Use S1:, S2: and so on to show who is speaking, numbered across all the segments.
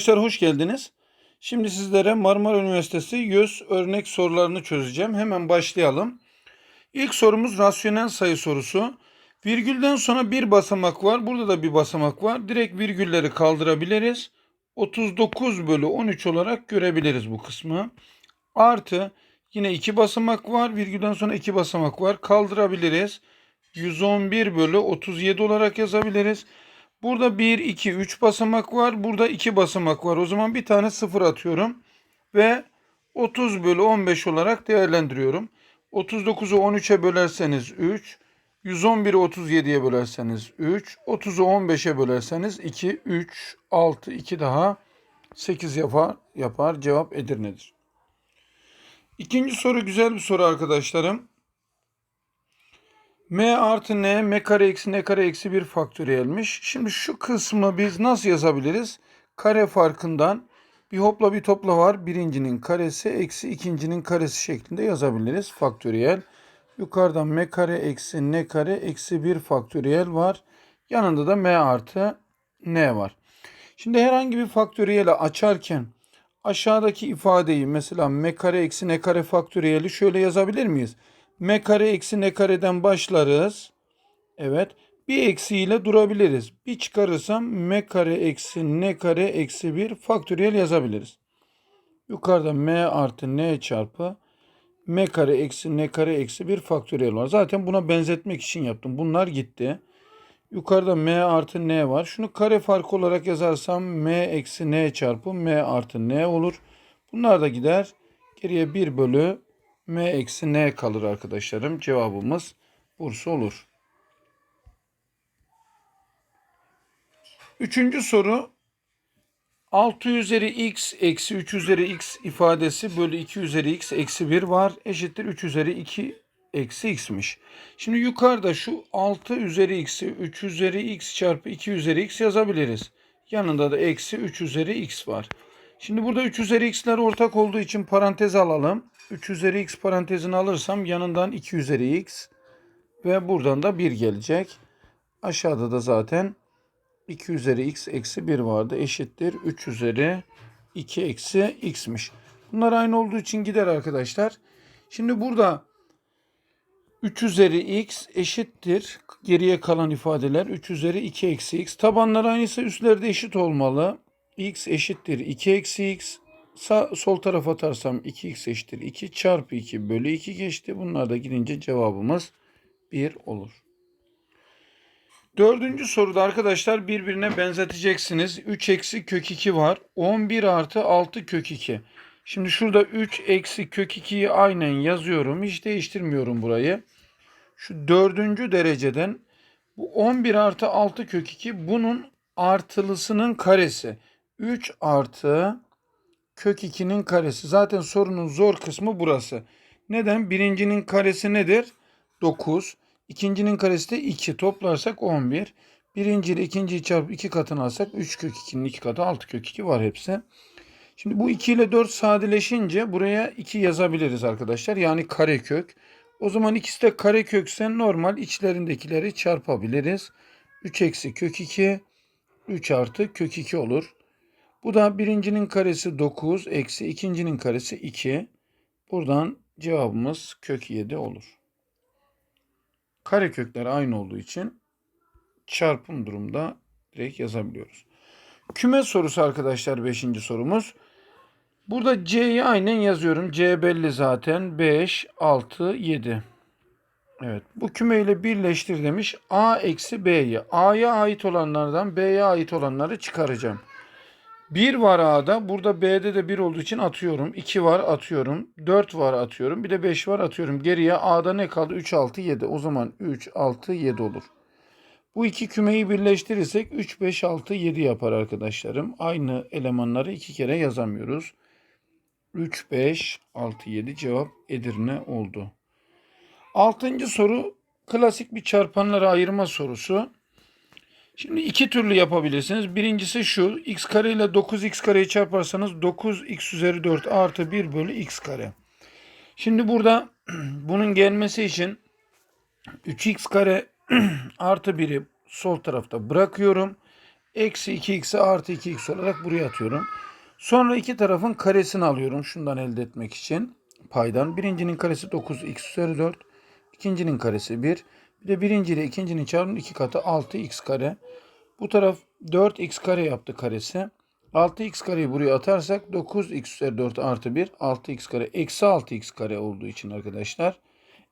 S1: Arkadaşlar hoş geldiniz. Şimdi sizlere Marmara Üniversitesi YÖS örnek sorularını çözeceğim. Hemen başlayalım. İlk sorumuz rasyonel sayı sorusu. Virgülden sonra bir basamak var. Burada da bir basamak var. Direkt virgülleri kaldırabiliriz. 39 bölü 13 olarak görebiliriz bu kısmı. Artı yine iki basamak var. Virgülden sonra iki basamak var. Kaldırabiliriz. 111 bölü 37 olarak yazabiliriz. Burada 1, 2, 3 basamak var. Burada 2 basamak var. O zaman bir tane 0 atıyorum. Ve 30 bölü 15 olarak değerlendiriyorum. 39'u 13'e bölerseniz 3. 111'i 37'ye bölerseniz 3. 30'u 15'e bölerseniz 2, 3, 6, 2 daha 8 yapar. yapar. Cevap Edirne'dir. İkinci soru güzel bir soru arkadaşlarım. M artı N, M kare eksi N kare eksi 1 faktöriyelmiş. Şimdi şu kısmı biz nasıl yazabiliriz? Kare farkından bir hopla bir topla var. Birincinin karesi eksi ikincinin karesi şeklinde yazabiliriz. Faktöriyel. Yukarıdan M kare eksi N kare eksi 1 faktöriyel var. Yanında da M artı N var. Şimdi herhangi bir faktöriyeli açarken aşağıdaki ifadeyi mesela M kare eksi N kare faktöriyeli şöyle yazabilir miyiz? M kare eksi n kareden başlarız. Evet. Bir eksiğiyle durabiliriz. Bir çıkarırsam m kare eksi n kare eksi 1 faktöriyel yazabiliriz. Yukarıda m artı n çarpı m kare eksi n kare eksi 1 faktöriyel var. Zaten buna benzetmek için yaptım. Bunlar gitti. Yukarıda m artı n var. Şunu kare farkı olarak yazarsam m eksi n çarpı m artı n olur. Bunlar da gider. Geriye 1 bölü m eksi n kalır arkadaşlarım. Cevabımız Bursa olur. Üçüncü soru 6 üzeri x eksi 3 üzeri x ifadesi bölü 2 üzeri x eksi 1 var. Eşittir 3 üzeri 2 eksi x'miş. Şimdi yukarıda şu 6 üzeri x'i 3 üzeri x çarpı 2 üzeri x yazabiliriz. Yanında da eksi 3 üzeri x var. Şimdi burada 3 üzeri x'ler ortak olduğu için parantez alalım. 3 üzeri x parantezini alırsam yanından 2 üzeri x ve buradan da 1 gelecek. Aşağıda da zaten 2 üzeri x eksi 1 vardı. Eşittir 3 üzeri 2 eksi x'miş. Bunlar aynı olduğu için gider arkadaşlar. Şimdi burada 3 üzeri x eşittir. Geriye kalan ifadeler 3 üzeri 2 eksi x. Tabanlar aynıysa üstleri de eşit olmalı. X eşittir 2 eksi x. Sağ, sol tarafa atarsam 2x eşittir 2 çarpı 2 bölü 2 geçti. Bunlar da gidince cevabımız 1 olur. Dördüncü soruda arkadaşlar birbirine benzeteceksiniz. 3 eksi kök 2 var. 11 artı 6 kök 2. Şimdi şurada 3 eksi kök 2'yi aynen yazıyorum. Hiç değiştirmiyorum burayı. Şu dördüncü dereceden bu 11 artı 6 kök 2 bunun artılısının karesi. 3 artı kök 2'nin karesi. Zaten sorunun zor kısmı burası. Neden? Birincinin karesi nedir? 9. İkincinin karesi de 2. Toplarsak 11. Birinci ile ikinciyi çarpıp 2 katını alsak 3 kök 2'nin 2 katı 6 kök 2 var hepsi. Şimdi bu 2 ile 4 sadeleşince buraya 2 yazabiliriz arkadaşlar. Yani karekök. O zaman ikisi de karekökse normal içlerindekileri çarpabiliriz. 3 eksi kök 2 3 artı kök 2 olur. Bu da birincinin karesi 9 eksi ikincinin karesi 2. Buradan cevabımız kök 7 olur. Karekökler aynı olduğu için çarpım durumda direkt yazabiliyoruz. Küme sorusu arkadaşlar 5. sorumuz. Burada C'yi aynen yazıyorum. C belli zaten. 5, 6, 7. Evet. Bu kümeyle birleştir demiş. A eksi B'yi. A'ya ait olanlardan B'ye ait olanları çıkaracağım. 1 var A'da. Burada B'de de 1 olduğu için atıyorum. 2 var atıyorum. 4 var atıyorum. Bir de 5 var atıyorum. Geriye A'da ne kaldı? 3, 6, 7. O zaman 3, 6, 7 olur. Bu iki kümeyi birleştirirsek 3, 5, 6, 7 yapar arkadaşlarım. Aynı elemanları iki kere yazamıyoruz. 3, 5, 6, 7 cevap Edirne oldu. Altıncı soru klasik bir çarpanlara ayırma sorusu. Şimdi iki türlü yapabilirsiniz. Birincisi şu. x kare ile 9x kareyi çarparsanız 9x üzeri 4 artı 1 bölü x kare. Şimdi burada bunun gelmesi için 3x kare artı 1'i sol tarafta bırakıyorum. Eksi 2x'i artı 2x olarak buraya atıyorum. Sonra iki tarafın karesini alıyorum şundan elde etmek için paydan. Birincinin karesi 9x üzeri 4. İkincinin karesi 1. Bir de birinci ile ikincinin çarpımı 2 katı 6x kare. Bu taraf 4x kare yaptı karesi. 6x kareyi buraya atarsak 9x üzeri 4 artı 1 6x kare eksi 6x kare olduğu için arkadaşlar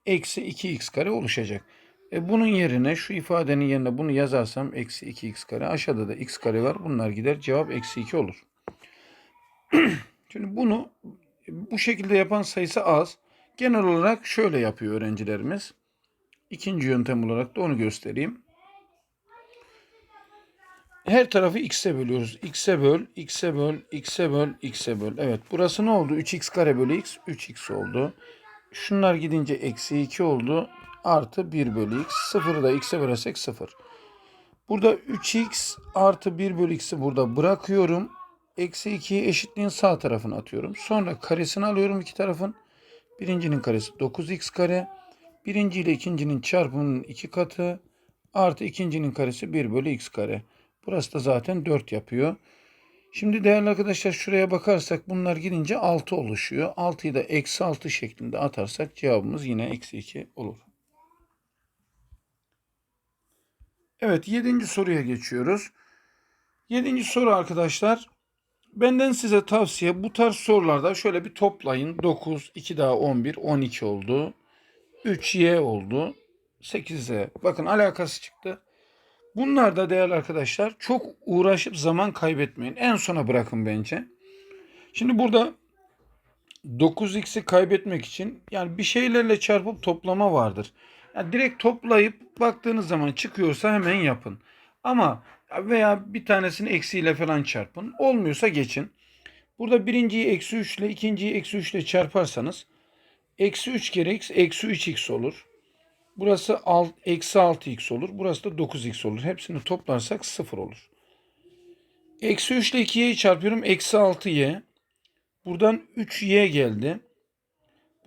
S1: eksi 2x kare oluşacak. E bunun yerine şu ifadenin yerine bunu yazarsam eksi 2x kare aşağıda da x kare var bunlar gider cevap eksi 2 olur. Şimdi bunu bu şekilde yapan sayısı az. Genel olarak şöyle yapıyor öğrencilerimiz. İkinci yöntem olarak da onu göstereyim. Her tarafı x'e bölüyoruz. x'e böl, x'e böl, x'e böl, x'e böl. Evet burası ne oldu? 3x kare bölü x, 3x oldu. Şunlar gidince eksi 2 oldu. Artı 1 bölü x. Sıfırı da x'e bölersek 0. Burada 3x artı 1 bölü x'i burada bırakıyorum. Eksi 2'yi eşitliğin sağ tarafına atıyorum. Sonra karesini alıyorum iki tarafın. Birincinin karesi 9x kare. Birinci ile ikincinin çarpımının iki katı. Artı ikincinin karesi 1 bölü x kare. Burası da zaten 4 yapıyor. Şimdi değerli arkadaşlar şuraya bakarsak bunlar gidince 6 oluşuyor. 6'yı da eksi 6 şeklinde atarsak cevabımız yine eksi 2 olur. Evet yedinci soruya geçiyoruz. Yedinci soru arkadaşlar. Benden size tavsiye bu tarz sorularda şöyle bir toplayın. 9, 2 daha 11, 12 oldu. 3y oldu. 8'e. Bakın alakası çıktı. Bunlar da değerli arkadaşlar çok uğraşıp zaman kaybetmeyin. En sona bırakın bence. Şimdi burada 9x'i kaybetmek için yani bir şeylerle çarpıp toplama vardır. Yani direkt toplayıp baktığınız zaman çıkıyorsa hemen yapın. Ama veya bir tanesini eksiyle falan çarpın. Olmuyorsa geçin. Burada birinciyi eksi 3 ile ikinciyi eksi 3 ile çarparsanız eksi 3 kere x eksi 3x olur. Burası alt, eksi 6x olur. Burası da 9x olur. Hepsini toplarsak 0 olur. Eksi 3 ile 2y'yi çarpıyorum. Eksi 6y. Buradan 3y geldi.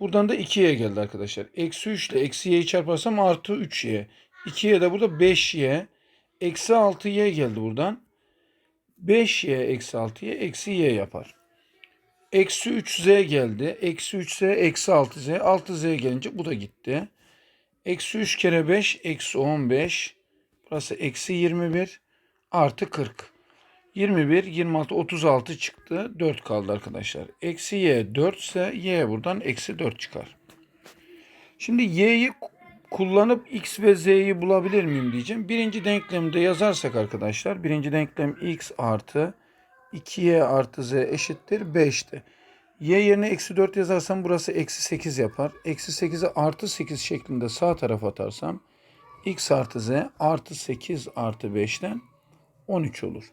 S1: Buradan da 2y geldi arkadaşlar. Eksi 3 ile eksi y'yi çarparsam artı 3y. 2y de burada 5y. Eksi 6y geldi buradan. 5y eksi 6y eksi y yapar. Eksi 3z geldi. Eksi 3z eksi 6z. 6z gelince bu da gitti. Eksi 3 kere 5 eksi 15. Burası eksi 21 artı 40. 21, 26, 36 çıktı. 4 kaldı arkadaşlar. Eksi y 4 ise y buradan eksi 4 çıkar. Şimdi y'yi kullanıp x ve z'yi bulabilir miyim diyeceğim. Birinci denklemde yazarsak arkadaşlar. Birinci denklem x artı 2y artı z eşittir 5'ti. Y yerine eksi 4 yazarsam burası eksi 8 yapar. Eksi 8'i artı 8 şeklinde sağ tarafa atarsam x artı z artı 8 artı 5'ten 13 olur.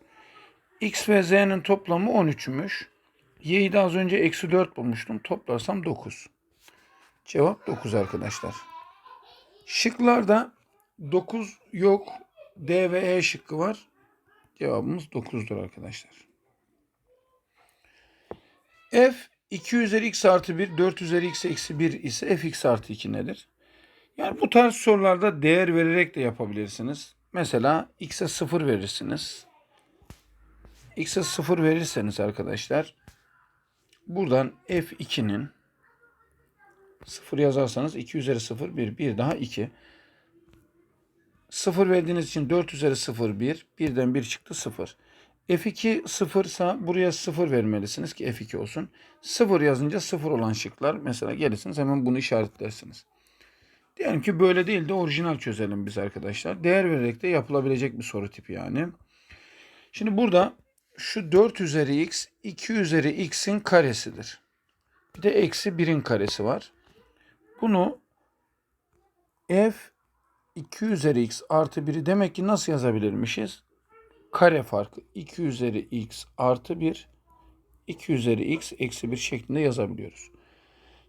S1: x ve z'nin toplamı 13'müş. Y'yi de az önce eksi 4 bulmuştum. Toplarsam 9. Cevap 9 arkadaşlar. Şıklarda 9 yok. D ve E şıkkı var. Cevabımız 9'dur arkadaşlar. F 2 üzeri x artı 1, 4 üzeri x eksi 1 ise fx artı 2 nedir? Yani bu tarz sorularda değer vererek de yapabilirsiniz. Mesela x'e 0 verirsiniz. x'e 0 verirseniz arkadaşlar buradan f2'nin 0 yazarsanız 2 üzeri 0 1 1 daha 2 0 verdiğiniz için 4 üzeri 0 1 birden 1 çıktı 0. F2 0 ise buraya 0 vermelisiniz ki F2 olsun. 0 yazınca 0 olan şıklar mesela gelirsiniz hemen bunu işaretlersiniz. Diyelim ki böyle değil de orijinal çözelim biz arkadaşlar. Değer vererek de yapılabilecek bir soru tipi yani. Şimdi burada şu 4 üzeri x 2 üzeri x'in karesidir. Bir de eksi 1'in karesi var. Bunu f 2 üzeri x artı 1'i demek ki nasıl yazabilirmişiz? Kare farkı 2 üzeri x artı 1 2 üzeri x eksi 1 şeklinde yazabiliyoruz.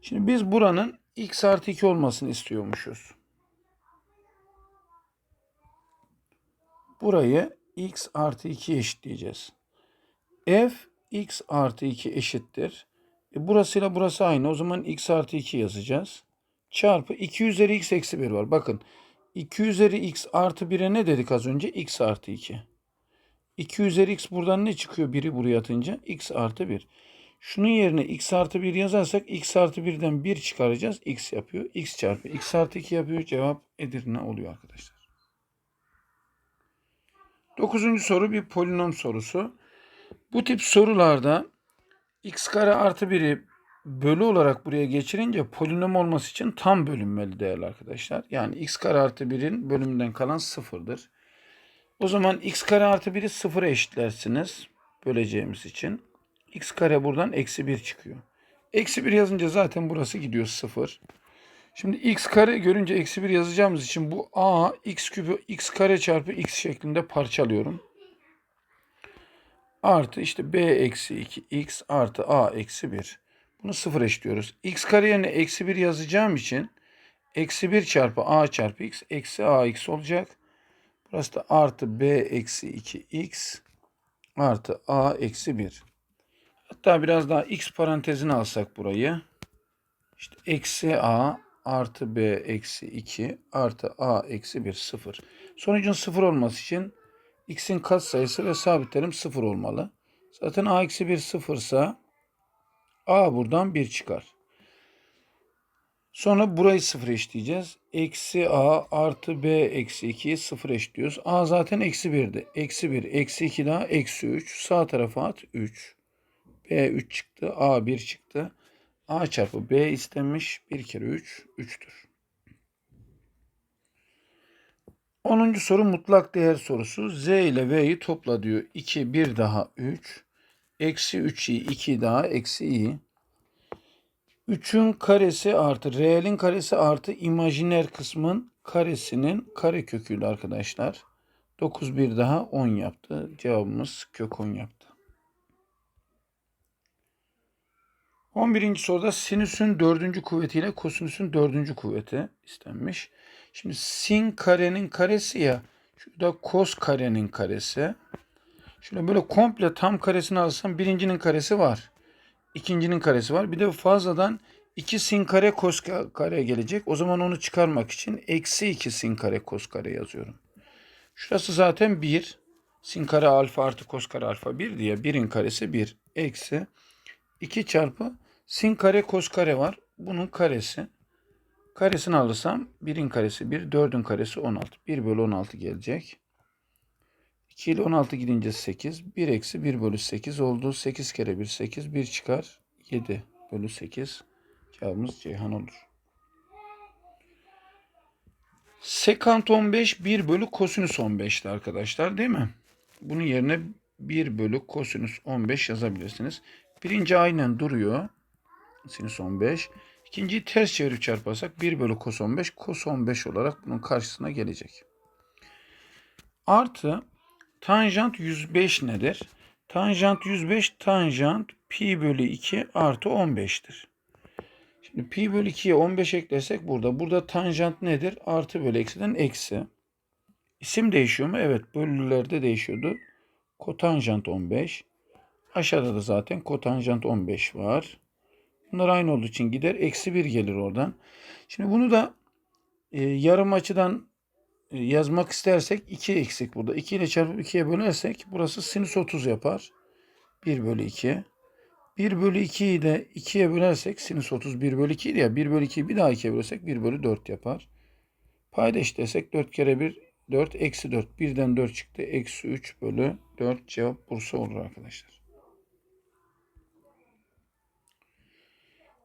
S1: Şimdi biz buranın x artı 2 olmasını istiyormuşuz. Burayı x artı 2 eşitleyeceğiz. f x artı 2 eşittir. E burasıyla burası aynı. O zaman x artı 2 yazacağız. Çarpı 2 üzeri x eksi 1 var. Bakın 2 üzeri x artı 1'e ne dedik az önce? x artı 2. 2 üzeri x buradan ne çıkıyor? 1'i buraya atınca x artı 1. Şunun yerine x artı 1 yazarsak x artı 1'den 1 çıkaracağız. x yapıyor. x çarpı x artı 2 yapıyor. Cevap Edirne oluyor arkadaşlar. Dokuzuncu soru bir polinom sorusu. Bu tip sorularda x kare artı 1'i bölü olarak buraya geçirince polinom olması için tam bölünmeli değerli arkadaşlar. Yani x kare artı 1'in bölümünden kalan sıfırdır. O zaman x kare artı 1'i sıfıra eşitlersiniz böleceğimiz için. x kare buradan eksi 1 çıkıyor. Eksi 1 yazınca zaten burası gidiyor sıfır. Şimdi x kare görünce eksi 1 yazacağımız için bu a x küpü x kare çarpı x şeklinde parçalıyorum. Artı işte b eksi 2 x artı a eksi 1. Bunu sıfır eşitliyoruz. x kare yerine eksi 1 yazacağım için eksi 1 çarpı a çarpı x eksi a x olacak. Burası da artı b eksi 2x artı a eksi 1. Hatta biraz daha x parantezini alsak burayı. İşte eksi a artı b eksi 2 artı a eksi 1 sıfır. Sonucun sıfır olması için x'in katsayısı ve sabitlerim sıfır olmalı. Zaten a eksi 1 sıfırsa a buradan 1 çıkar. Sonra burayı sıfır eşitleyeceğiz. Eksi a artı b eksi 2'yi sıfır eşitliyoruz. a zaten eksi 1'di. Eksi 1, eksi 2 daha eksi 3. Sağ tarafa at 3. b 3 çıktı. a 1 çıktı. a çarpı b istenmiş. 1 kere 3, 3'tür. 10. soru mutlak değer sorusu. Z ile V'yi topla diyor. 2, 1 daha 3. Eksi 3i, 2 daha eksi i. 3'ün karesi artı reelin karesi artı imajiner kısmın karesinin kare köküydü arkadaşlar. 9 bir daha 10 yaptı. Cevabımız kök 10 yaptı. 11. soruda sinüsün dördüncü kuvvetiyle kosinüsün dördüncü kuvveti istenmiş. Şimdi sin karenin karesi ya. Şurada kos karenin karesi. Şöyle böyle komple tam karesini alsam birincinin karesi var. İkincinin karesi var. Bir de fazladan 2 sin kare kos kare gelecek. O zaman onu çıkarmak için eksi 2 sin kare kos kare yazıyorum. Şurası zaten 1. Sin kare alfa artı kos kare alfa 1 diye. 1'in karesi 1. Eksi 2 çarpı sin kare kos kare var. Bunun karesi. Karesini alırsam 1'in karesi 1, 4'ün karesi 16. 1 bölü 16 gelecek. 2 ile 16 gidince 8. 1 eksi 1 bölü 8 oldu. 8 kere 1 8. 1 çıkar. 7 bölü 8. Cevabımız Ceyhan olur. Sekant 15 1 bölü kosinüs 15'ti arkadaşlar değil mi? Bunun yerine 1 bölü kosinüs 15 yazabilirsiniz. Birinci aynen duruyor. Sinüs 15. İkinciyi ters çevirip çarparsak 1 bölü kos 15 kos 15 olarak bunun karşısına gelecek. Artı tanjant 105 nedir? Tanjant 105 tanjant pi bölü 2 artı 15'tir. Şimdi pi bölü 2'ye 15 eklersek burada. Burada tanjant nedir? Artı bölü eksiden eksi. İsim değişiyor mu? Evet bölülerde değişiyordu. Kotanjant 15. Aşağıda da zaten kotanjant 15 var. Bunlar aynı olduğu için gider. Eksi 1 gelir oradan. Şimdi bunu da e, yarım açıdan yazmak istersek 2 eksik burada. 2 ile çarpıp 2'ye bölersek burası sinüs 30 yapar. 1 bölü 2. 1 bölü 2'yi de 2'ye bölersek sinüs 30 1 bölü 2 ya 1 bölü 2'yi bir daha 2'ye bölersek 1 bölü 4 yapar. Payda eşitlesek 4 kere 1 4 eksi 4. Birden 4 çıktı. Eksi 3 bölü 4 cevap Bursa olur arkadaşlar.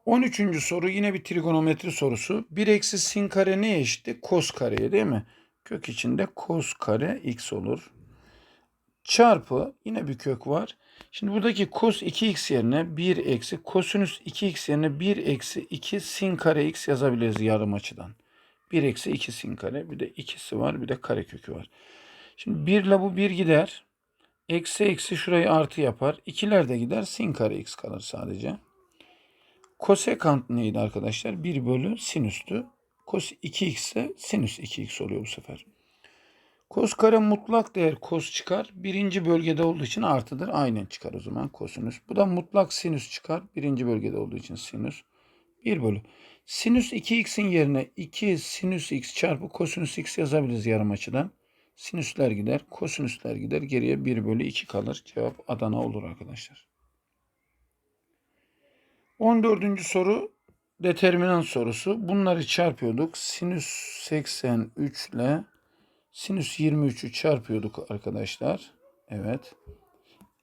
S1: 13. soru yine bir trigonometri sorusu. 1 eksi sin kare ne eşitti? Kos kareye değil mi? Kök içinde kos kare x olur. Çarpı yine bir kök var. Şimdi buradaki kos 2x yerine 1 eksi kosinüs 2x yerine 1 eksi 2 sin kare x yazabiliriz yarım açıdan. 1 eksi 2 sin kare bir de ikisi var bir de kare kökü var. Şimdi 1 ile bu 1 gider. Eksi eksi şurayı artı yapar. İkiler de gider sin kare x kalır sadece. Kosekant neydi arkadaşlar? 1 bölü sinüstü. Kos 2x ise sinüs 2x oluyor bu sefer. Kos kare mutlak değer kos çıkar. Birinci bölgede olduğu için artıdır. Aynen çıkar o zaman kosinüs. Bu da mutlak sinüs çıkar. Birinci bölgede olduğu için sinüs. 1 bölü. Sinüs 2x'in yerine 2 sinüs x çarpı kosinüs x yazabiliriz yarım açıdan. Sinüsler gider, kosinüsler gider. Geriye 1 bölü 2 kalır. Cevap Adana olur arkadaşlar. 14. soru determinant sorusu. Bunları çarpıyorduk. Sinüs 83 ile sinüs 23'ü çarpıyorduk arkadaşlar. Evet.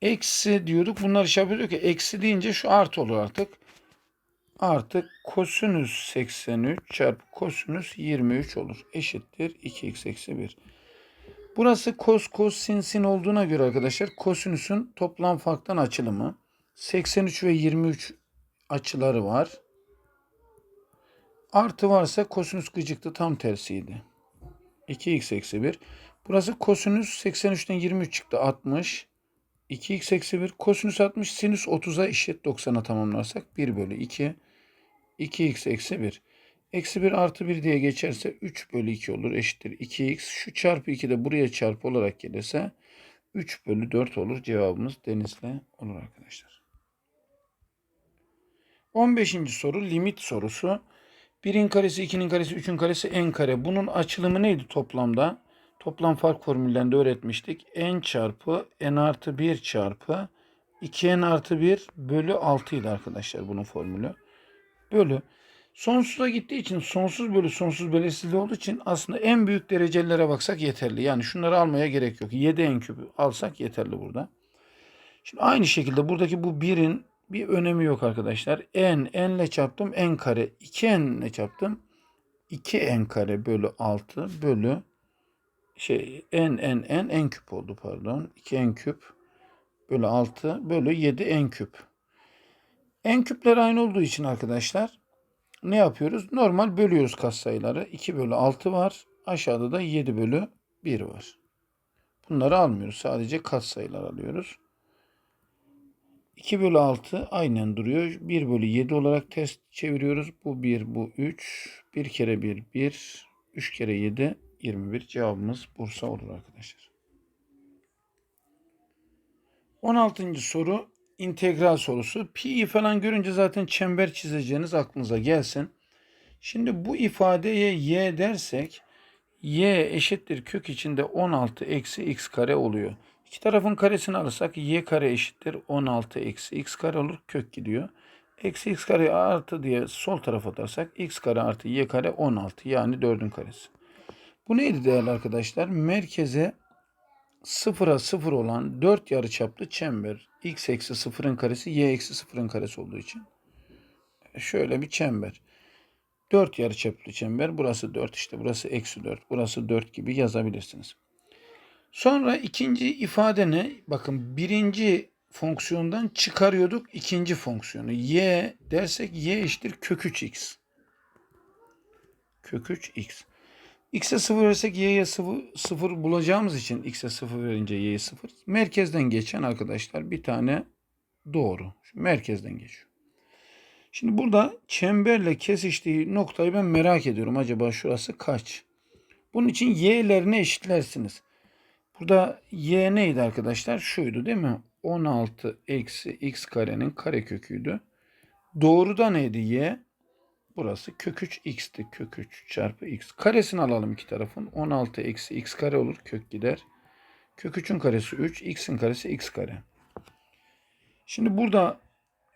S1: Eksi diyorduk. Bunları çarpıyorduk ki eksi deyince şu artı olur artık. Artık kosinüs 83 çarpı kosinüs 23 olur. Eşittir 2x eksi 1. Burası kos kos sin sin olduğuna göre arkadaşlar kosinüsün toplam farktan açılımı 83 ve 23 açıları var. Artı varsa kosinüs gıcıktı tam tersiydi. 2x eksi 1. Burası kosinüs 83'ten 23 çıktı 60. 2x eksi 1. Kosinüs 60 sinüs 30'a eşit 90'a tamamlarsak 1 bölü 2. 2x eksi 1. Eksi 1 artı 1 diye geçerse 3 bölü 2 olur eşittir 2x. Şu çarpı 2 de buraya çarpı olarak gelirse 3 bölü 4 olur. Cevabımız denizle olur arkadaşlar. 15. soru limit sorusu. 1'in karesi, 2'nin karesi, 3'ün karesi n kare. Bunun açılımı neydi toplamda? Toplam fark formüllerinde öğretmiştik. n çarpı n artı 1 çarpı 2n artı 1 bölü 6 idi arkadaşlar bunun formülü. Bölü. Sonsuza gittiği için sonsuz bölü sonsuz belirsizliği olduğu için aslında en büyük derecelere baksak yeterli. Yani şunları almaya gerek yok. 7 n küpü alsak yeterli burada. Şimdi aynı şekilde buradaki bu 1'in bir önemi yok arkadaşlar. n, n ile çarptım n kare. 2n ile çarptım. 2n kare bölü 6 bölü şey n n n n küp oldu pardon. 2n küp bölü 6 bölü 7 n küp. n küpler aynı olduğu için arkadaşlar ne yapıyoruz? Normal bölüyoruz katsayıları. 2 bölü 6 var. Aşağıda da 7 bölü 1 var. Bunları almıyoruz. Sadece katsayılar alıyoruz. 2 bölü 6 aynen duruyor. 1 bölü 7 olarak test çeviriyoruz. Bu 1, bu 3. 1 kere 1, 1. 3 kere 7, 21. Cevabımız Bursa olur arkadaşlar. 16. soru integral sorusu. Pi falan görünce zaten çember çizeceğiniz aklınıza gelsin. Şimdi bu ifadeye y dersek y eşittir kök içinde 16 eksi x kare oluyor. İki tarafın karesini alırsak y kare eşittir 16 eksi x kare olur. Kök gidiyor. Eksi x kare artı diye sol tarafa atarsak x kare artı y kare 16 yani 4'ün karesi. Bu neydi değerli arkadaşlar? Merkeze sıfıra sıfır olan 4 yarıçaplı çember. x eksi sıfırın karesi y eksi sıfırın karesi olduğu için. Şöyle bir çember. 4 yarıçaplı çember. Burası 4 işte. Burası eksi 4. Burası 4 gibi yazabilirsiniz. Sonra ikinci ifade ne? Bakın birinci fonksiyondan çıkarıyorduk ikinci fonksiyonu. y dersek y eşittir kök 3x. Kök 3x. x'e 0 versek y'ye 0, 0 bulacağımız için x'e 0 verince y'ye 0. Merkezden geçen arkadaşlar bir tane doğru. Şu merkezden geçiyor. Şimdi burada çemberle kesiştiği noktayı ben merak ediyorum. Acaba şurası kaç? Bunun için y'lerini eşitlersiniz. Burada y neydi arkadaşlar? Şuydu değil mi? 16 eksi x karenin kare köküydü. Doğruda neydi y? Burası kök 3 x'ti. Kök 3 çarpı x. Karesini alalım iki tarafın. 16 eksi x kare olur. Kök gider. Kök 3'ün karesi 3. x'in karesi x kare. Şimdi burada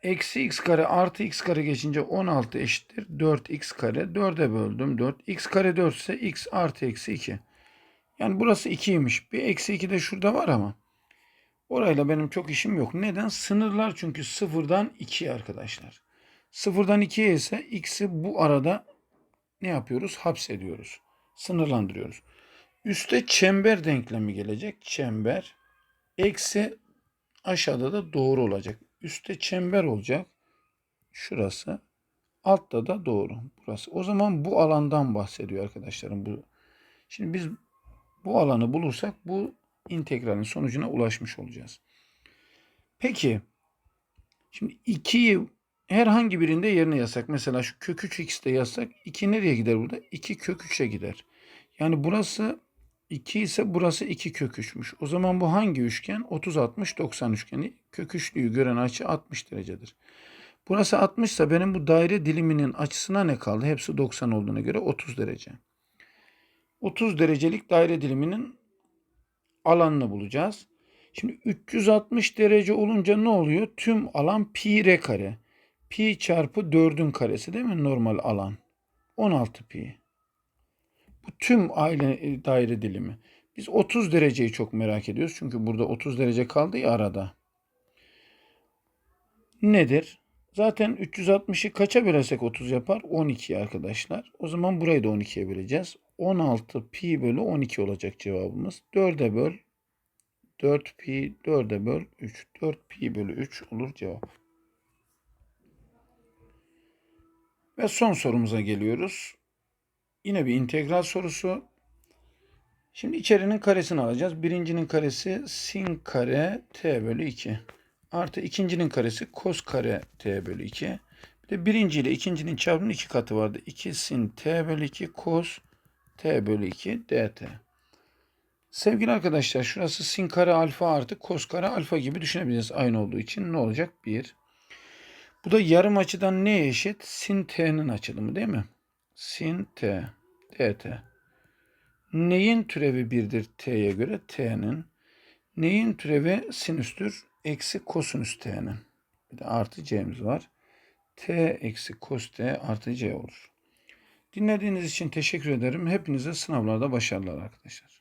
S1: eksi x kare artı x kare geçince 16 eşittir. 4x kare. 4'e böldüm 4. x kare 4 ise x artı eksi 2. Yani burası 2'ymiş. Bir eksi 2 de şurada var ama. Orayla benim çok işim yok. Neden? Sınırlar çünkü sıfırdan 2 arkadaşlar. Sıfırdan 2'ye ise x'i bu arada ne yapıyoruz? Hapsediyoruz. Sınırlandırıyoruz. Üste çember denklemi gelecek. Çember. Eksi aşağıda da doğru olacak. Üste çember olacak. Şurası. Altta da doğru. Burası. O zaman bu alandan bahsediyor arkadaşlarım. Bu. Şimdi biz bu alanı bulursak bu integralin sonucuna ulaşmış olacağız. Peki şimdi 2'yi herhangi birinde yerine yazsak mesela şu kök 3 x'te yazsak 2 nereye gider burada? 2 kök 3'e gider. Yani burası 2 ise burası 2 kök 3'müş. O zaman bu hangi üçgen? 30 60 90 üçgeni. Kök 3'lüyü gören açı 60 derecedir. Burası 60 ise benim bu daire diliminin açısına ne kaldı? Hepsi 90 olduğuna göre 30 derece. 30 derecelik daire diliminin alanını bulacağız. Şimdi 360 derece olunca ne oluyor? Tüm alan pi r kare. Pi çarpı 4'ün karesi değil mi normal alan? 16 pi. Bu tüm aile e, daire dilimi. Biz 30 dereceyi çok merak ediyoruz. Çünkü burada 30 derece kaldı ya arada. Nedir? Zaten 360'ı kaça bölersek 30 yapar? 12 arkadaşlar. O zaman burayı da 12'ye böleceğiz. 16 pi bölü 12 olacak cevabımız. 4'e böl 4 pi 4'e böl 3. 4 pi bölü 3 olur cevap. Ve son sorumuza geliyoruz. Yine bir integral sorusu. Şimdi içerinin karesini alacağız. Birincinin karesi sin kare t bölü 2. Artı ikincinin karesi kos kare t bölü 2. Bir de birinci ile ikincinin çarpımının iki katı vardı. 2 sin t bölü 2 kos t bölü 2 dt. Sevgili arkadaşlar şurası sin kare alfa artı kos kare alfa gibi düşünebiliriz aynı olduğu için. Ne olacak? 1. Bu da yarım açıdan neye eşit? Sin t'nin açılımı değil mi? Sin t dt. Neyin türevi 1'dir t'ye göre? T'nin. Neyin türevi sinüstür? Eksi kosinüs t'nin. Bir de artı c'miz var. t eksi kos t artı c olur. Dinlediğiniz için teşekkür ederim. Hepinize sınavlarda başarılar arkadaşlar.